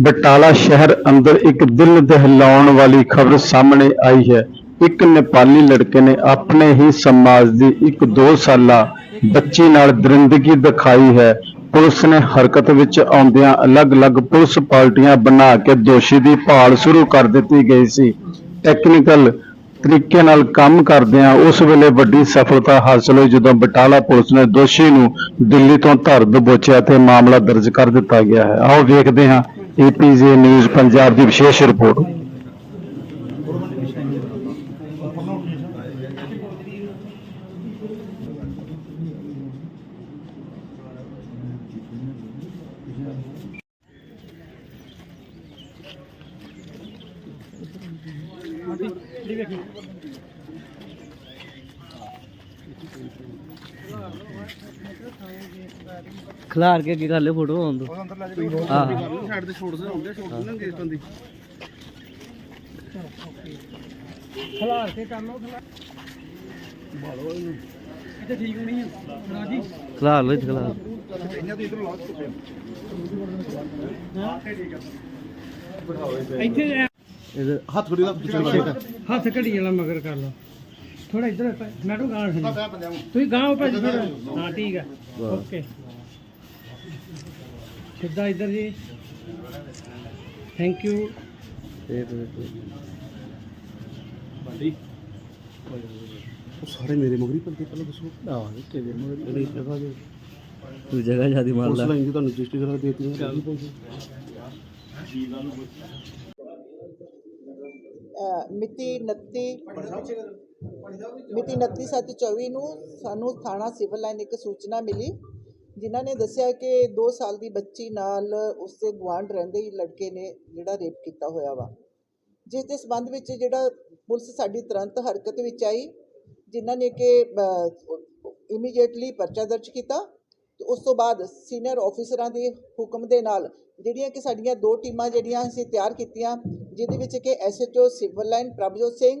ਬਟਾਲਾ ਸ਼ਹਿਰ ਅੰਦਰ ਇੱਕ ਦਿਲ ਦਹਿਲਾਉਣ ਵਾਲੀ ਖਬਰ ਸਾਹਮਣੇ ਆਈ ਹੈ। ਇੱਕ ਨੇਪਾਲੀ ਲੜਕੇ ਨੇ ਆਪਣੇ ਹੀ ਸਮਾਜ ਦੀ ਇੱਕ 2 ਸਾਲਾ ਬੱਚੀ ਨਾਲ ਦਰਿੰਦਗੀ ਦਿਖਾਈ ਹੈ। ਪੁਲਿਸ ਨੇ ਹਰਕਤ ਵਿੱਚ ਆਉਂਦਿਆਂ ਅਲੱਗ-ਅਲੱਗ ਪੁਲਿਸ ਪਾਰਟੀਆਂ ਬਣਾ ਕੇ ਦੋਸ਼ੀ ਦੀ ਭਾਲ ਸ਼ੁਰੂ ਕਰ ਦਿੱਤੀ ਗਈ ਸੀ। ਟੈਕਨੀਕਲ ਤਰੀਕੇ ਨਾਲ ਕੰਮ ਕਰਦਿਆਂ ਉਸ ਵੇਲੇ ਵੱਡੀ ਸਫਲਤਾ ਹਾਸਲ ਹੋਈ ਜਦੋਂ ਬਟਾਲਾ ਪੁਲਿਸ ਨੇ ਦੋਸ਼ੀ ਨੂੰ ਦਿੱਲੀ ਤੋਂ ਧਰ ਦਬੋਚਿਆ ਤੇ ਮਾਮਲਾ ਦਰਜ ਕਰ ਦਿੱਤਾ ਗਿਆ ਹੈ। ਆਓ ਵੇਖਦੇ ਹਾਂ ਏਪੀਜੇ ਨਿਊਜ਼ ਪੰਜਾਬ ਦੀ ਵਿਸ਼ੇਸ਼ ਰਿਪੋਰਟ ਖਿਲਾਰ ਕੇ ਕੀ ਕਰ ਲੈ ਫੋਟੋ ਆਉਣ ਦੋ। ਹਾਂ। ਸਾਈਡ ਤੇ ਛੋੜ ਦੇ ਹੁੰਦੇ ਛੋੜ ਦੇ ਨਾ ਗੇਟ ਬੰਦੀ ਖਿਲਾਰ ਕੇ ਕਰ ਲਓ ਖਿਲਾਰ। ਇੱਥੇ ਠੀਕ ਨਹੀਂ ਹੈ ਰਾਜੀ ਖਿਲਾਰ ਲੋ ਇੱਥੇ ਖਿਲਾਰ। ਇਹਨਾਂ ਦੀ ਇਧਰ ਲਾਸ ਕੁੱਤੇ ਇੱਥੇ ਇਹਦੇ ਹੱਥ ਫੜੀ ਦਾ ਪਿੱਛੇ ਹੱਥ ਘੜੀ ਵਾਲਾ ਮਗਰ ਕਰ ਲਓ। ਥੋੜਾ ਇੱਧਰ ਮੈਡਮ ਗਾਂ ਨੂੰ। ਤੁਸੀਂ ਗਾਂ ਉੱਪਰ ਥੋੜਾ ਹਾਂ ਠੀਕ ਹੈ ਓਕੇ। ਸਿੱਧਾ ਇੱਧਰ ਜੀ। ਥੈਂਕ ਯੂ ਉਹ ਸਾਰੇ ਮੇਰੇ ਮਗਰੀ ਪੰਦੇ ਪਹਿਲਾਂ ਦੱਸੋ। ਆਹ ਤੇਰੇ ਮਗਰ। ਇਹ ਜਗ੍ਹਾ ਦੇ? ਤੂੰ ਜਗ੍ਹਾ ਜਿਆਦੀ ਮਾਰ ਲੈ। ਲਾਈਨ ਦੀ ਤੁਹਾਨੂੰ ਰਜਿਸਟਰੀ ਕਰਾ ਦੇ ਦਿੱਤੀ। ਹੈ ਅ, ਮਿਤੀ 29 ਮਿਤੀ 29/7/24 ਨੂੰ ਸਾਨੂੰ ਥਾਣਾ ਸਿਵਲ ਲਾਈਨ ਇੱਕ ਸੂਚਨਾ ਮਿਲੀ, ਜਿਨ੍ਹਾਂ ਨੇ ਦੱਸਿਆ ਕਿ 2 ਸਾਲ ਦੀ ਬੱਚੀ ਨਾਲ ਉਸਦੇ ਗੁਆਂਢ ਰਹਿੰਦੇ ਹੀ ਲੜਕੇ ਨੇ ਜਿਹੜਾ ਰੇਪ ਕੀਤਾ ਹੋਇਆ ਵਾ। ਜਿਸ ਦੇ ਸਬੰਧ ਵਿੱਚ ਜਿਹੜਾ ਪੁਲਿਸ ਸਾਡੀ ਤੁਰੰਤ ਹਰਕਤ ਵਿੱਚ ਆਈ, ਜਿਨ੍ਹਾਂ ਨੇ ਕਿ ਇਮੀਡੀਏਟਲੀ ਪਰਚਾ ਦਰਜ ਕੀਤਾ, ਤੇ ਉਸ ਤੋਂ ਬਾਅਦ ਸੀਨੀਅਰ ਆਫੀਸਰਾਂ ਦੇ ਹੁਕਮ ਦੇ ਨਾਲ ਜਿਹੜੀਆਂ ਕਿ ਸਾਡੀਆਂ ਦੋ ਟੀਮਾਂ ਜਿਹੜੀਆਂ ਅਸੀਂ ਤਿਆਰ ਕੀਤੀਆਂ, ਜਿਹਦੇ ਵਿੱਚ ਕਿ SHO civil line Prabhjot Singh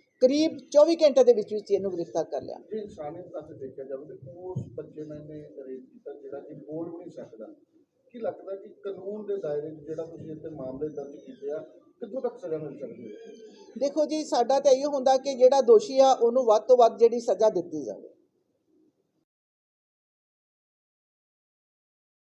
ਕਰੀਬ 24 ਘੰਟੇ ਦੇ ਵਿੱਚ ਵਿੱਚ ਇਹਨੂੰ ਗ੍ਰਿਫਤਾਰ ਕਰ ਲਿਆ। ਜੇ ਇਨਸਾਨੀਅਤ ਪਾਸੇ ਦੇਖਿਆ ਜਾਵੇ ਤੇ ਉਸ ਬੱਚੇ ਨੇ ਇਹਨੇ ਰੇਪ ਕੀਤਾ ਜਿਹੜਾ ਕਿ ਬੋਲ ਵੀ ਨਹੀਂ ਸਕਦਾ। ਕੀ ਲੱਗਦਾ ਕਿ ਕਾਨੂੰਨ ਦੇ ਦਾਇਰੇ 'ਚ ਜਿਹੜਾ ਤੁਸੀਂ ਇੱਥੇ ਮਾਮਲੇ ਦਰਜ ਕੀਤੇ ਆ ਕਿੱਥੋਂ ਤੱਕ ਸਜ਼ਾ ਮਿਲ ਸਕਦੀ ਹੈ? ਦੇਖੋ ਜੀ ਸਾਡਾ ਤਾਂ ਇਹੋ ਹੁੰਦਾ ਕਿ ਜਿਹੜਾ ਦੋਸ਼ੀ ਆ ਉਹਨੂੰ ਵੱਧ ਤੋਂ ਵੱਧ ਜਿਹੜੀ ਸਜ਼ਾ ਦਿੱਤੀ ਜਾਵੇ।